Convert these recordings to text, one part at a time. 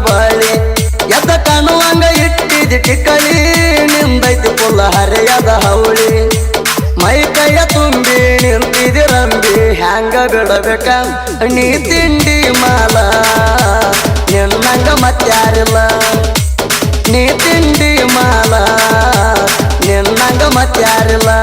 ಬಳಿ. ಎದ್ದ ಕಾಣುವಂಗ ಇಟ್ಟಿದಿ ಟಿಕ್ಕಳಿ. ನಿಂದೈತಿ ಪುಲ್ಲ ಹರಿಯದ ಹೌಳಿ. ಮೈ ಕೈಯ ತುಂಬಿ ನಿಂತಿದಿ ರಂಬಿ. ಹ್ಯಾಂಗ ಬಿಡಬೇಕ? ನೀ ತಿಂಡಿ ಮಾಲ. ನಿನ್ನಂಗ ಮತ್ತಾರಿಲ್ಲ. ನೀ ತಿಂಡಿ ಮಾಲ. ನಿನ್ನಂಗ ಮತ್ಯಾರಿಲ್ಲ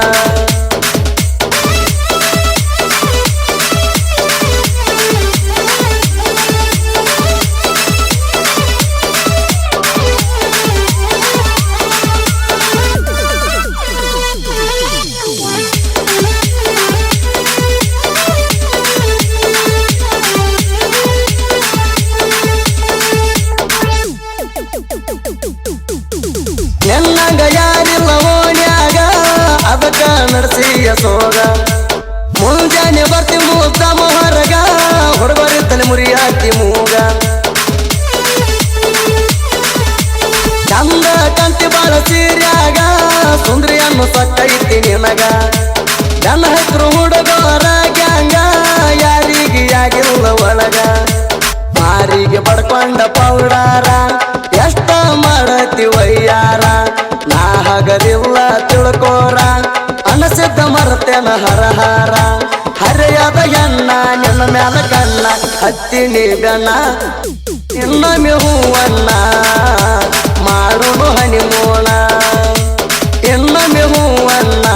ನಿನ್ನಂಗ ಯಾರಿಲ್ಲ ಓಣ್ಯಾಗ ಅದಕ್ಕ ನಡೆಸಿಯ ಸೋಗ. ಮುಂಜಾನೆ ಬರ್ತಿ ಮುಗ್ದ ಮೊಹರಗ. ತಲೆ ಮುರಿಯಾತಿ ಮೂಗ. ಚಂದ ಕಂತಿ ಬಾಳ ಸೀರ್ಯಾಗ. ಸುಂದ್ರಿಯನ್ನು ಸಕ್ಕೈತಿ ನಿನಗ. ನನ್ನ ಹೆಸರು ಹುಡುಗರ ಗ್ಯಾಂಗ. ಯಾರಿಗೆ ಆಗಿಲ್ಲ ಒಳಗ. ಮಾರಿಗೆ ಪಡ್ಕೊಂಡ ಪೌಡಾರ. ಅನಸಿದ್ದ ಹರ ಹರಹಾರ ಹರಿಯದ ಎನ್ನ ನಿನ್ನ ಮ್ಯಾಲ ಕಣ್ಣ ಹತ್ತಿನಿ ಗಣ ಇನ್ನೊಮ್ಮೆ ಹೂವನ್ನ ಮಾಡುನು ಹನಿಮೂಣ ಇನ್ನೊಮ್ಮೆ ಹೂವನ್ನ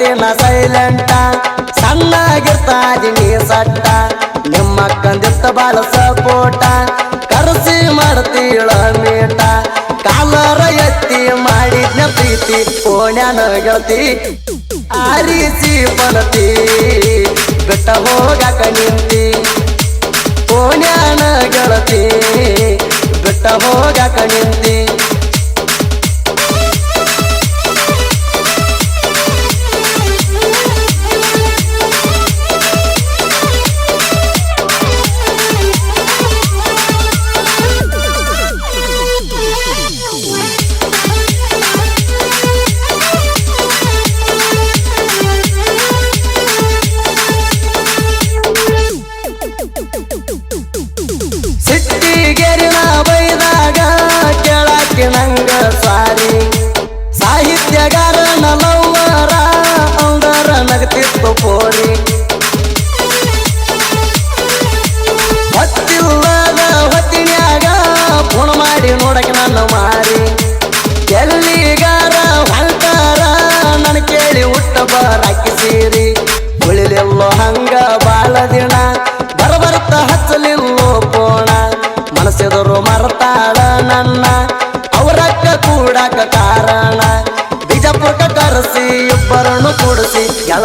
ಗೆಳತಿನ ಸೈಲೆಂಟ ಸಣ್ಣಾಗಿರ್ತಾದಿನಿ ಸಟ್ಟ. ನಿಮ್ಮ ಕಂದಿತ್ತ ಬಾಲ ಸಪೋಟ ಕರೆಸಿ ಮಾಡ್ತೀಳ ಮೀಟ. ಕಾಲರ ಎತ್ತಿ ಮಾಡಿದ್ನ ಪ್ರೀತಿ ಓಣ್ಯಾನ ಗೆಳತಿ. ಆರಿಸಿ ಬಲತಿ. ಬೆಟ್ಟ ಹೋಗಾಕ ನಿಂತಿ. ಓಣ್ಯಾನ ಗೆಳತಿ. ಬೆಟ್ಟ ಹೋಗಾಕ ನಿಂತಿ.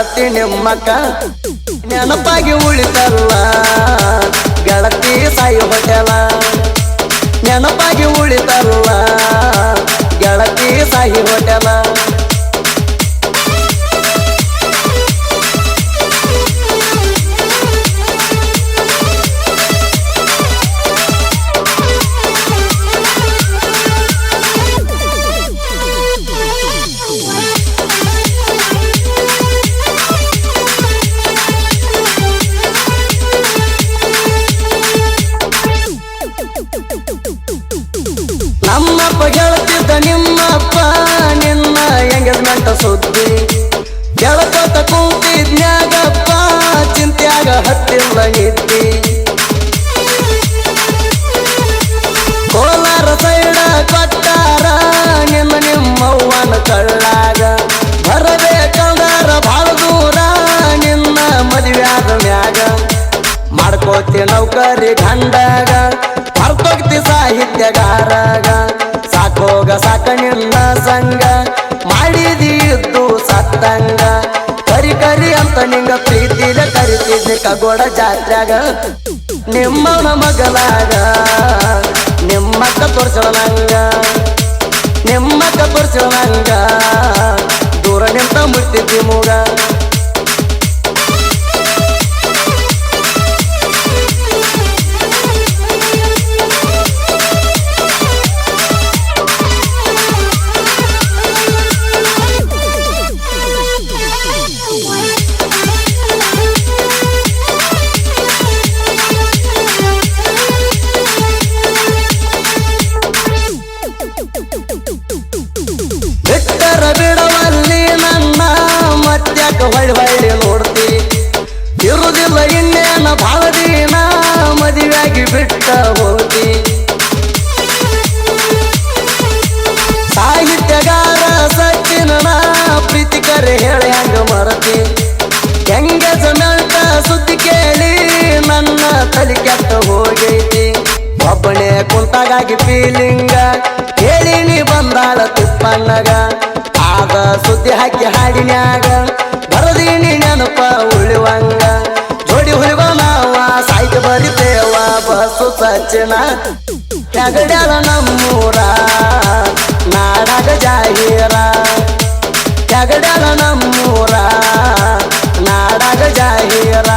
ಗೆಳತಿ ನಿಮ್ಮಕ್ಕ ನೆನಪಾಗಿ ಉಳಿತಲ್ಲ. ಗೆಳತಿ ಸಾಯಿ ಹೊಟ್ಟೆಲ ನೆನಪಾಗಿ ಉಳಿತಲ್ಲ. ಗೆಳತಿ ಸಾಯಿ ಹೊಟ್ಟೆಲ ಅಪ್ಪ ಗೆಳತಿದ್ದ ನಿಮ್ಮಪ್ಪ, ನಿನ್ನ ಎಂಗೇಜ್ಮೆಂಟ್ ಸುದ್ದಿ. ಗೆಳಕೊತ ಕೂತಿದ್ನ್ಯಾಗಪ್ಪ, ಚಿಂತ್ಯಾಗ ಹತ್ತಿಲ್ಲ ಇದ್ದಿ ಕೋಲಾರ ಸೈಡ ಕೊಟ್ಟಾರ ನಿಮ್ಮ ನಿಮ್ಮವ್ವನ ಕಳ್ಳಾಗ. ಬರಬೇಕಂದಾರ ಬಹಳ ದೂರ, ನಿನ್ನ ಮದುವೆಯಾದ ಮ್ಯಾಗ. ಮಾಡ್ಕೋತಿ ನೌಕರಿ ಗಂಡಾಗ ಅರ್ಥೋಗ್ತಿ ಸಾಹಿತ್ಯಗಾರಾಗ. ಸಾಕೋಗ ಸಾಕ ನಿನ್ನ ಸಂಗ ಮಾಡಿದಿ ಇದ್ದು ಸತ್ತಂಗ. ಕರಿ ಕರಿ ಅಂತ ನಿಂಗ ಪ್ರೀತಿಲ ಕರಿತಿದ್ದೆ ಕಗೋಡ ಜಾತ್ರ್ಯಾಗ. ನಿಮ್ಮ ಮಗಲಾಗ ನಿಮ್ಮಕ್ಕ ತೋರ್ಸಳ ನಿಮ್ಮಕ್ಕ ತೋರ್ಸಳ ದೂರ ನಿಂತ ಮುಟ್ಟಿದ್ದಿ ಮೂಗ. ಬಿಟ್ಟರ ಬಿಡವಲ್ಲಿ ನನ್ನ ಮತ್ಯಾಕ ಹೊಳ್ಳಿ ಹೊಳ್ಳಿ ನೋಡ್ತಿ. ಇರುದಿಲ್ಲ ಇನ್ನೇನ ಭಾಳ ದಿನ ಮದುವೆಯಾಗಿ ಬಿಟ್ಟ ಹೋಗಿ ಸಾಹಿತ್ಯಗಾರ ಸಚ್ಚಿನ ಪ್ರೀತಿ ಕರೆ ಹೇಳಿ ಹಂಗ ಮರತಿ. ಹೆಂಗೆ ಜಮೆಂಟ ಸುದ್ದಿ ಕೇಳಿ ನನ್ನ ತಲೆ ಕೆಟ್ಟ ಹೋಗೈತಿ. ಒಬ್ಬಳೇ ಕುಂತಾಗಾಗಿ ಫೀಲಿಂಗ ಹೇಳಿ ನೀ ಬಂದಾಳ ತಿಪ್ಪಣ್ಣಗ ಆಗ ಸುದ್ದಿ ಹಾಕಿ ಹಾಡಿನ್ಯಾಗ, ಬರದೀನಿ ನೆನಪ ಉಳಿವಂಗ ಜೋಡಿ ಹುಲಿವ ನಾವ ಬರಿ ಬರಿತೇವ ಬಸು ಸಚ್ಚಿನ ತಗಡ್ಯಾಲ ನಮ್ಮೂರ. ನಾಡಗ ಜಾಹೀರ ತಗಡ್ಯಾಲ ನಮ್ಮೂರ. ನಾಡಗ ಜಾಹೀರ.